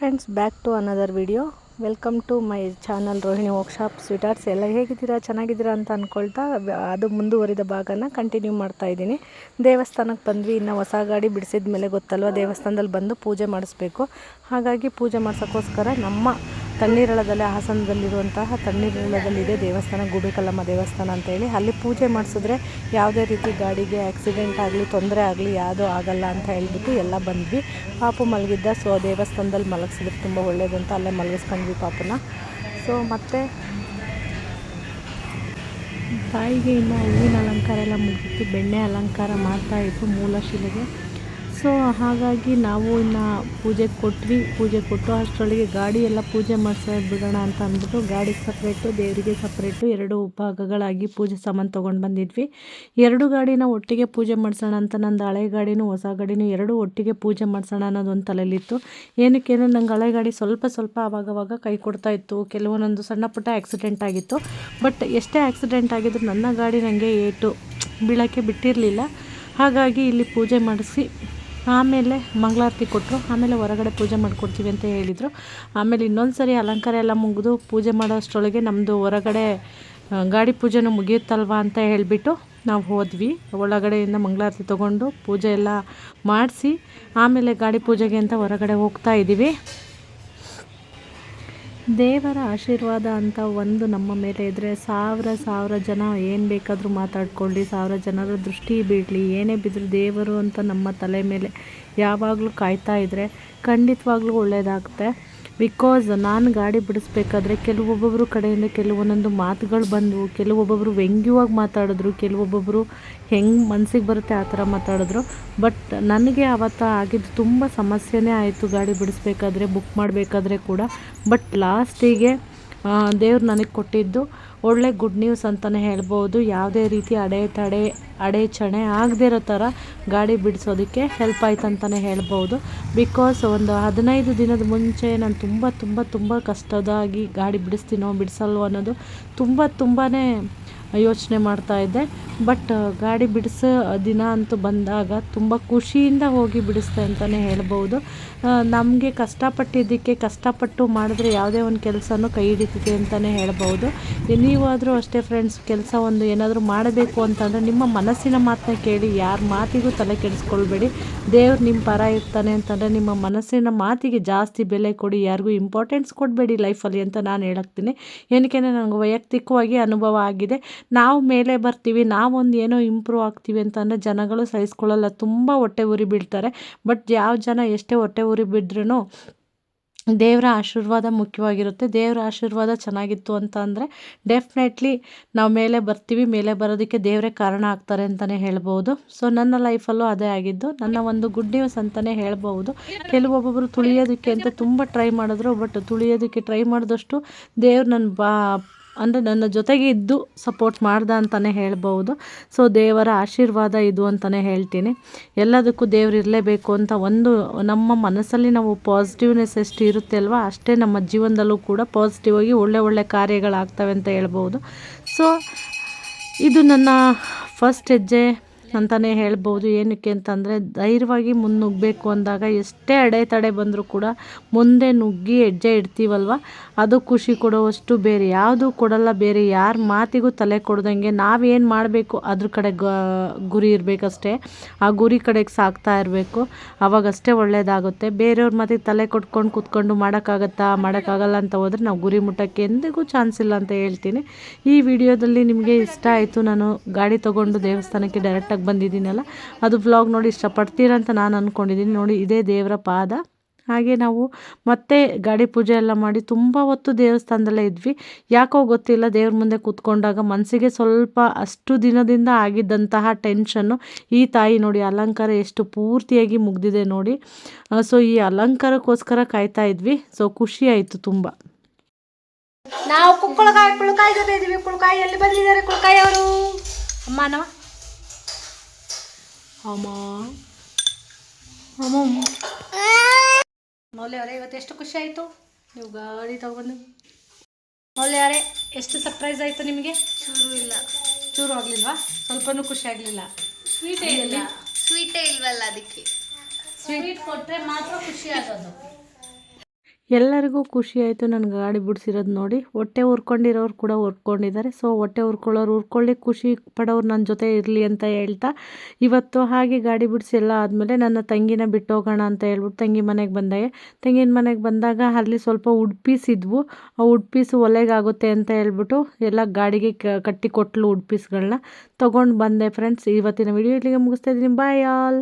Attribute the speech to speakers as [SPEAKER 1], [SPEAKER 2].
[SPEAKER 1] Friends back to another video welcome to my channel Rohini workshop ಸ್ವೀಟಾರ್ಸ್ ಎಲ್ಲ ಹೇಗಿದ್ದೀರಾ? ಚೆನ್ನಾಗಿದ್ದೀರಾ ಅಂತ ಅಂದ್ಕೊಳ್ತಾ ಅದು ಮುಂದುವರಿದ ಭಾಗನ ಕಂಟಿನ್ಯೂ ಮಾಡ್ತಾ ಇದ್ದೀನಿ. ದೇವಸ್ಥಾನಕ್ಕೆ ಬಂದ್ವಿ, ಇನ್ನು ಹೊಸ ಗಾಡಿ ಬಿಡಿಸಿದ ಮೇಲೆ ಗೊತ್ತಲ್ವ? ದೇವಸ್ಥಾನದಲ್ಲಿ ಬಂದು ಪೂಜೆ ಮಾಡಿಸ್ಬೇಕು. ಹಾಗಾಗಿ ಪೂಜೆ ಮಾಡ್ಸೋಕ್ಕೋಸ್ಕರ ನಮ್ಮ ತಣ್ಣೀರಳದಲ್ಲಿ ಹಾಸನದಲ್ಲಿರುವಂತಹ ತಣ್ಣೀರಳದಲ್ಲಿದೆ ದೇವಸ್ಥಾನ, ಗೂಬೆಕಲ್ಲಮ್ಮ ದೇವಸ್ಥಾನ ಅಂತೇಳಿ ಅಲ್ಲಿ ಪೂಜೆ ಮಾಡಿಸಿದ್ರೆ ಯಾವುದೇ ರೀತಿ ಗಾಡಿಗೆ ಆಕ್ಸಿಡೆಂಟ್ ಆಗಲಿ, ತೊಂದರೆ ಆಗಲಿ ಯಾವುದೂ ಆಗಲ್ಲ ಅಂತ ಹೇಳ್ಬಿಟ್ಟು ಎಲ್ಲ ಬಂದ್ವಿ. ಪಾಪು ಮಲಗಿದ್ದ, ಸೊ ದೇವಸ್ಥಾನದಲ್ಲಿ ಮಲಗಿಸಿದ್ರೆ ತುಂಬ ಒಳ್ಳೇದು ಅಂತ ಅಲ್ಲೇ ಮಲಗಿಸ್ಕೊಂಡ್ವಿ ಪಾಪನ. ಸೊ ಮತ್ತು ತಾಯಿಗೆ ಇನ್ನು ಹೂವಿನ ಅಲಂಕಾರ ಎಲ್ಲ ಮುಗಿಸಿ ಬೆಣ್ಣೆ ಅಲಂಕಾರ ಮಾಡ್ತಾ ಮೂಲಶಿಲೆಗೆ ಮೂಲ ಶಿಲೆಗೆ. ಸೊ, ಹಾಗಾಗಿ ನಾವು ಇನ್ನು ಪೂಜೆ ಕೊಟ್ವಿ. ಪೂಜೆ ಕೊಟ್ಟು ಅಷ್ಟರೊಳಗೆ ಗಾಡಿ ಎಲ್ಲ ಪೂಜೆ ಮಾಡಿಸ ಬಿಡೋಣ ಅಂತ ಅಂದ್ಬಿಟ್ಟು ಗಾಡಿಗೆ ಸಪ್ರೇಟು ದೇವರಿಗೆ ಸಪ್ರೇಟು ಎರಡು ಭಾಗಗಳಾಗಿ ಪೂಜೆ ಸಾಮಾನು ತೊಗೊಂಡು ಬಂದಿದ್ವಿ. ಎರಡು ಗಾಡಿನ ಒಟ್ಟಿಗೆ ಪೂಜೆ ಮಾಡಿಸೋಣ ಅಂತ ನಂದು ಹಳೆ ಗಾಡಿನೂ ಹೊಸ ಗಾಡಿನೂ ಎರಡು ಒಟ್ಟಿಗೆ ಪೂಜೆ ಮಾಡಿಸೋಣ ಅನ್ನೋದು ಒಂದು ತಲೆಯಲ್ಲಿತ್ತು ಏನಕ್ಕೇನು ನಂಗೆ ಹಳೆ ಗಾಡಿ ಸ್ವಲ್ಪ ಸ್ವಲ್ಪ ಆವಾಗವಾಗ ಕೈ ಕೊಡ್ತಾ ಇತ್ತು. ಕೆಲವೊಂದೊಂದು ಸಣ್ಣ ಪುಟ್ಟ ಆಕ್ಸಿಡೆಂಟ್ ಆಗಿತ್ತು. ಬಟ್ ಎಷ್ಟೇ ಆಕ್ಸಿಡೆಂಟ್ ಆಗಿದ್ರು ನನ್ನ ಗಾಡಿ ನನಗೆ ಏಟು ಬೀಳೋಕ್ಕೆ ಬಿಟ್ಟಿರಲಿಲ್ಲ. ಹಾಗಾಗಿ ಇಲ್ಲಿ ಪೂಜೆ ಮಾಡಿಸಿ ಆಮೇಲೆ ಮಂಗಳಾರತಿ ಕೊಟ್ಟರು, ಆಮೇಲೆ ಹೊರಗಡೆ ಪೂಜೆ ಮಾಡಿಕೊಡ್ತೀವಿ ಅಂತ ಹೇಳಿದರು. ಆಮೇಲೆ ಇನ್ನೊಂದು ಸರಿ ಅಲಂಕಾರ ಎಲ್ಲ ಮುಗಿದು ಪೂಜೆ ಮಾಡೋ ಅಷ್ಟರೊಳಗೆ ನಮ್ಮದು ಹೊರಗಡೆ ಗಾಡಿ ಪೂಜೆನೂ ಮುಗಿಯುತ್ತಲ್ವ ಅಂತ ಹೇಳಿಬಿಟ್ಟು ನಾವು ಹೋದ್ವಿ. ಒಳಗಡೆಯಿಂದ ಮಂಗಳಾರತಿ ತೊಗೊಂಡು ಪೂಜೆ ಎಲ್ಲ ಮಾಡಿಸಿ, ಆಮೇಲೆ ಗಾಡಿ ಪೂಜೆಗೆ ಅಂತ ಹೊರಗಡೆ ಹೋಗ್ತಾ ಇದ್ದೀವಿ ದೇವರ ಆಶೀರ್ವಾದ ಅಂತ ಒಂದು ನಮ್ಮ ಮೇಲೆ ಇದ್ದರೆ ಸಾವಿರ ಸಾವಿರ ಜನ ಏನು ಬೇಕಾದರೂ ಮಾತಾಡ್ಕೊಳ್ಳಿ, ಸಾವಿರ ಜನರ ದೃಷ್ಟಿ ಬೀಳಲಿ, ಏನೇ ಬಿದ್ದರೂ ದೇವರು ಅಂತ ನಮ್ಮ ತಲೆ ಮೇಲೆ ಯಾವಾಗಲೂ ಕಾಯ್ತಾ ಇದ್ದರೆ ಖಂಡಿತವಾಗ್ಲೂ ಒಳ್ಳೆಯದಾಗುತ್ತೆ ಬಿಕಾಸ್ ನಾನು ಗಾಡಿ ಬಿಡಿಸ್ಬೇಕಾದ್ರೆ ಕೆಲವೊಬ್ಬೊಬ್ಬರು ಕಡೆಯಿಂದ ಕೆಲವೊಂದೊಂದು ಮಾತುಗಳು ಬಂದವು. ಕೆಲವೊಬ್ಬೊಬ್ಬರು ವ್ಯಂಗ್ಯವಾಗಿ ಮಾತಾಡಿದ್ರು. ಕೆಲವೊಬ್ಬೊಬ್ಬರು ಹೆಂಗೆ ಮನಸ್ಸಿಗೆ ಬರುತ್ತೆ ಆ ಥರ ಮಾತಾಡಿದ್ರು. ಬಟ್ ನನಗೆ ಆವತ್ತು ಆಗಿದ್ದು ತುಂಬ ಸಮಸ್ಯೆನೇ ಆಯಿತು ಗಾಡಿ ಬಿಡಿಸ್ಬೇಕಾದ್ರೆ ಬುಕ್ ಮಾಡಬೇಕಾದ್ರೆ ಕೂಡ. ಬಟ್ ಲಾಸ್ಟಿಗೆ ದೇವ್ರು ನನಗೆ ಕೊಟ್ಟಿದ್ದು ಒಳ್ಳೆ ಗುಡ್ ನ್ಯೂಸ್ ಅಂತಲೇ ಹೇಳ್ಬೋದು. ಯಾವುದೇ ರೀತಿ ಅಡೆತಡೆ ಅಡೆಚಣೆ ಆಗದೇ ಇರೋ ಥರ ಗಾಡಿ ಬಿಡಿಸೋದಕ್ಕೆ ಹೆಲ್ಪ್ ಆಯ್ತು ಅಂತಲೇ ಹೇಳ್ಬೋದು. ಬಿಕಾಸ್ ಒಂದು ಹದಿನೈದು ದಿನದ ಮುಂಚೆ ನಾನು ತುಂಬ ತುಂಬ ತುಂಬ ಕಷ್ಟದಾಗಿ ಗಾಡಿ ಬಿಡಿಸ್ತೀನೋ, ಬಿಡಿಸಲ್ವೋ ಅನ್ನೋದು ತುಂಬ ತುಂಬಾ ಯೋಚನೆ ಮಾಡ್ತಾ ಇದ್ದೆ. ಬಟ್ ಗಾಡಿ ಬಿಡಿಸೋ ದಿನ ಅಂತೂ ಬಂದಾಗ ತುಂಬ ಖುಷಿಯಿಂದ ಹೋಗಿ ಬಿಡಿಸ್ತೆ ಅಂತಲೇ ಹೇಳ್ಬೋದು. ನಮಗೆ ಕಷ್ಟಪಟ್ಟಿದ್ದಕ್ಕೆ ಕಷ್ಟಪಟ್ಟು ಮಾಡಿದ್ರೆ ಯಾವುದೇ ಒಂದು ಕೆಲಸನೂ ಕೈ ಹಿಡಿತಿದೆ ಅಂತಲೇ ಹೇಳ್ಬೋದು. ನೀವಾದರೂ ಅಷ್ಟೇ ಫ್ರೆಂಡ್ಸ್ ಕೆಲಸ ಒಂದು ಏನಾದರೂ ಮಾಡಬೇಕು ಅಂತಂದರೆ ನಿಮ್ಮ ಮನಸ್ಸಿನ ಮಾತನ್ನ ಕೇಳಿ, ಯಾರ ಮಾತಿಗೂ ತಲೆ ಕೆಡಿಸ್ಕೊಳ್ಬೇಡಿ. ದೇವ್ರು ನಿಮ್ಮ ಪರ ಇರ್ತಾನೆ ಅಂತಂದರೆ ನಿಮ್ಮ ಮನಸ್ಸಿನ ಮಾತಿಗೆ ಜಾಸ್ತಿ ಬೆಲೆ ಕೊಡಿ, ಯಾರಿಗೂ ಇಂಪಾರ್ಟೆನ್ಸ್ ಕೊಡಬೇಡಿ ಲೈಫಲ್ಲಿ ಅಂತ ನಾನು ಹೇಳಕ್ತೀನಿ ಏನಕ್ಕೆ ನನಗೆ ವೈಯಕ್ತಿಕವಾಗಿ ಅನುಭವ ಆಗಿದೆ. ನಾವು ಮೇಲೆ ಬರ್ತೀವಿ ನಾವೊಂದು ಏನೋ ಇಂಪ್ರೂವ್ ಆಗ್ತೀವಿ ಅಂತಂದರೆ ಜನಗಳು ಸಹಿಸ್ಕೊಳ್ಳಲ್ಲ. ತುಂಬ ಹೊಟ್ಟೆ ಉರಿ ಬೀಳ್ತಾರೆ. ಬಟ್ ಯಾವ ಜನ ಎಷ್ಟೇ ಹೊಟ್ಟೆ ಉರಿ ಬಿದ್ರೂ ದೇವರ ಆಶೀರ್ವಾದ ಮುಖ್ಯವಾಗಿರುತ್ತೆ. ದೇವರ ಆಶೀರ್ವಾದ ಚೆನ್ನಾಗಿತ್ತು ಅಂತ ಅಂದರೆ ಡೆಫಿನೆಟ್ಲಿ ನಾವು ಮೇಲೆ ಬರ್ತೀವಿ, ಮೇಲೆ ಬರೋದಕ್ಕೆ ದೇವರೇ ಕಾರಣ ಆಗ್ತಾರೆ ಅಂತಲೇ ಹೇಳ್ಬೋದು. ಸೊ ನನ್ನ ಲೈಫಲ್ಲೂ ಅದೇ ಆಗಿದ್ದು. ನನ್ನ ಒಂದು ಗುಡ್ ನ್ಯೂಸ್ ಅಂತಲೇ ಹೇಳ್ಬೋದು. ಕೆಲವೊಬ್ಬೊಬ್ಬರು ತುಳಿಯೋದಕ್ಕೆ ಅಂತ ತುಂಬ ಟ್ರೈ ಮಾಡಿದ್ರು ಬಟ್ ತುಳಿಯೋದಕ್ಕೆ ಟ್ರೈ ಮಾಡಿದಷ್ಟು ದೇವ್ರು ನನ್ನ ಬಾ ಅಂದರೆ ನನ್ನ ಜೊತೆಗೆ ಇದ್ದು ಸಪೋರ್ಟ್ ಮಾಡ್ದ ಅಂತಲೇ ಹೇಳ್ಬೋದು ಸೊ ದೇವರ ಆಶೀರ್ವಾದ ಇದು ಅಂತಲೇ ಹೇಳ್ತೀನಿ. ಎಲ್ಲದಕ್ಕೂ ದೇವ್ರು ಇರಲೇಬೇಕು ಅಂತ ಒಂದು, ನಮ್ಮ ಮನಸ್ಸಲ್ಲಿ ನಾವು ಪಾಸಿಟಿವ್ನೆಸ್ ಎಷ್ಟು ಇರುತ್ತೆ ಅಲ್ವಾ, ಅಷ್ಟೇ ನಮ್ಮ ಜೀವನದಲ್ಲೂ ಕೂಡ ಪಾಸಿಟಿವ್ ಆಗಿ ಒಳ್ಳೆ ಒಳ್ಳೆ ಕಾರ್ಯಗಳಾಗ್ತವೆ ಅಂತ ಹೇಳ್ಬೋದು ಸೊ ಇದು ನನ್ನ ಫಸ್ಟ್ ಹೆಜ್ಜೆ. ಅಂತಲೇ ಹೇಳ್ಬೋದು. ಏನಕ್ಕೆ ಅಂತಂದರೆ, ಧೈರ್ಯವಾಗಿ ಮುನ್ನುಗ್ಗಬೇಕು ಅಂದಾಗ ಎಷ್ಟೇ ಅಡೆತಡೆ ಬಂದರೂ ಕೂಡ ಮುಂದೆ ನುಗ್ಗಿ ಹೆಜ್ಜೆ ಇಡ್ತೀವಲ್ವ? ಅದು ಖುಷಿ ಕೊಡುವಷ್ಟು ಬೇರೆ. ಯಾವುದೂ ಕೊಡಲ್ಲ, ಬೇರೆ ಯಾರ ಮಾತಿಗೂ ತಲೆ ಕೊಡ್ದಂಗೆ ನಾವೇನು ಮಾಡಬೇಕು? ಅದ್ರ ಕಡೆ ಗ, ಗುರಿ ಇರಬೇಕಷ್ಟೇ. ಆ ಗುರಿ ಕಡೆಗೆ ಸಾಕ್ತಾ ಇರಬೇಕು. ಅವಾಗಷ್ಟೇ ಒಳ್ಳೆಯದಾಗುತ್ತೆ ಬೇರೆಯವ್ರ ಮಾತಿಗೆ ತಲೆ ಕೊಟ್ಕೊಂಡು ಕೂತ್ಕೊಂಡು ಮಾಡೋಕ್ಕಾಗತ್ತಾ, ಮಾಡೋಕ್ಕಾಗಲ್ಲ ಅಂತ ಹೋದರೆ ನಾವು ಗುರಿ ಮುಟ್ಟಕ್ಕೆ ಎಂದಿಗೂ ಚಾನ್ಸ್ ಇಲ್ಲ ಅಂತ ಹೇಳ್ತೀನಿ. ಈ ವಿಡಿಯೋದಲ್ಲಿ ನಿಮಗೆ ಇಷ್ಟ ಆಯಿತು, ನಾನು ಗಾಡಿ ತೊಗೊಂಡು ದೇವಸ್ಥಾನಕ್ಕೆ ಡೈರೆಕ್ಟಾಗಿ ಬಂದಿದ್ದೀನಲ್ಲ. ಅದು ವ್ಲಾಗ್ ನೋಡಿ ಇಷ್ಟಪಡ್ತೀರ ಅಂತ ನಾನು ಅಂದ್ಕೊಂಡಿದ್ದೀನಿ ನೋಡಿ, ಇದೇ ದೇವರ ಪಾದ. ಹಾಗೆ ನಾವು ಮತ್ತೆ ಗಾಡಿ ಪೂಜೆ ಎಲ್ಲ ಮಾಡಿ ತುಂಬ ಹೊತ್ತು ದೇವಸ್ಥಾನದಲ್ಲೇ ಇದ್ವಿ. ಯಾಕೋ ಗೊತ್ತಿಲ್ಲ, ದೇವ್ರ ಮುಂದೆ ಕೂತ್ಕೊಂಡಾಗ ಮನಸ್ಸಿಗೆ ಸ್ವಲ್ಪ ಅಷ್ಟು ದಿನದಿಂದ ಆಗಿದ್ದಂತಹ ಟೆನ್ಷನ್ನು ಈ ತಾಯಿ ನೋಡಿ, ಅಲಂಕಾರ ಎಷ್ಟು ಪೂರ್ತಿಯಾಗಿ ಮುಗ್ದಿದೆ ನೋಡಿ. ಸೊ ಈ ಅಲಂಕಾರಕ್ಕೋಸ್ಕರ ಕಾಯ್ತಾ ಇದ್ವಿ. ಸೊ ಖುಷಿ ಆಯಿತು ತುಂಬ.
[SPEAKER 2] ನಾವು ಕುಕ್ಕಳಕಾಯಿ ಕುಳಕಾಯಿ ಜೊತೆ ಇದ್ವಿ ಕುಳಕಾಯಿ ಎಲ್ಲಿ ಬಂದಿದ್ದಾರೆ ಕುಳಕಾಯಿ ಅವರು. ಅಮ್ಮ.
[SPEAKER 1] ಅಮ್ಮ ಅಮ್ಮ
[SPEAKER 2] ಮೌಲ್ಯ ಅವರೇ ಇವತ್ತು ಎಷ್ಟು ಖುಷಿ ಆಯಿತು? ನೀವು ಗಾಡಿ ತಗೊಂಡು ಮೌಲ್ಯ ಅವರೇ ಎಷ್ಟು ಸರ್ಪ್ರೈಸ್ ಆಯಿತು ನಿಮಗೆ?
[SPEAKER 3] ಚೂರು ಇಲ್ಲ.
[SPEAKER 2] ಚೂರು ಆಗಲಿಲ್ವಾ? ಸ್ವಲ್ಪನೂ ಖುಷಿ ಆಗಲಿಲ್ಲ.
[SPEAKER 3] ಸ್ವೀಟೇ ಇಲ್ಲ. ಸ್ವೀಟೇ ಇಲ್ವಲ್ಲ ಅದಕ್ಕೆ?
[SPEAKER 2] ಸ್ವೀಟ್ ಕೊಟ್ಟರೆ ಮಾತ್ರ ಖುಷಿ ಆಗೋದು.
[SPEAKER 1] ಎಲ್ಲರಿಗೂ ಖುಷಿ ಆಯಿತು. ನನ್ನ ಗಾಡಿ ಬಿಡಿಸಿರೋದು ನೋಡಿ. ಹೊಟ್ಟೆ ಉರ್ಕೊಂಡಿರೋರು ಕೂಡ ಉರ್ಕೊಂಡಿದ್ದಾರೆ. ಸೊ ಹೊಟ್ಟೆ ಹುರ್ಕೊಳ್ಳೋರು ಹುರ್ಕೊಳ್ಳಿ ಖುಷಿ ಪಡೋರು ನನ್ನ ಜೊತೆ ಇರಲಿ ಅಂತ ಹೇಳ್ತಾ ಇವತ್ತು ಹಾಗೆ ಗಾಡಿ ಬಿಡಿಸಿ ಎಲ್ಲ ಆದಮೇಲೆ ನನ್ನ ತಂಗಿನ ಬಿಟ್ಟು ಹೋಗೋಣ ಅಂತ ಹೇಳ್ಬಿಟ್ಟು ತಂಗಿ ಮನೆಗೆ ಬಂದೆ ತಂಗಿನ ಮನೆಗೆ ಬಂದಾಗ ಅಲ್ಲಿ ಸ್ವಲ್ಪ ಉಡ್ ಪೀಸ್ ಆ ಉಡ್ ಪೀಸ್ ಒಲೆಗಾಗುತ್ತೆ ಅಂತ ಹೇಳ್ಬಿಟ್ಟು ಎಲ್ಲ ಗಾಡಿಗೆ ಕಟ್ಟಿ ಕೊಟ್ಲು ಉಡ್ ಪೀಸ್ಗಳನ್ನ ತೊಗೊಂಡು ಬಂದೆ ಫ್ರೆಂಡ್ಸ್ ಇವತ್ತಿನ ವಿಡಿಯೋ ಇಲ್ಲಿಗೆ ಮುಗಿಸ್ತಾ ಇದ್ದೀನಿ. ಬಾಯ್ ಆಲ್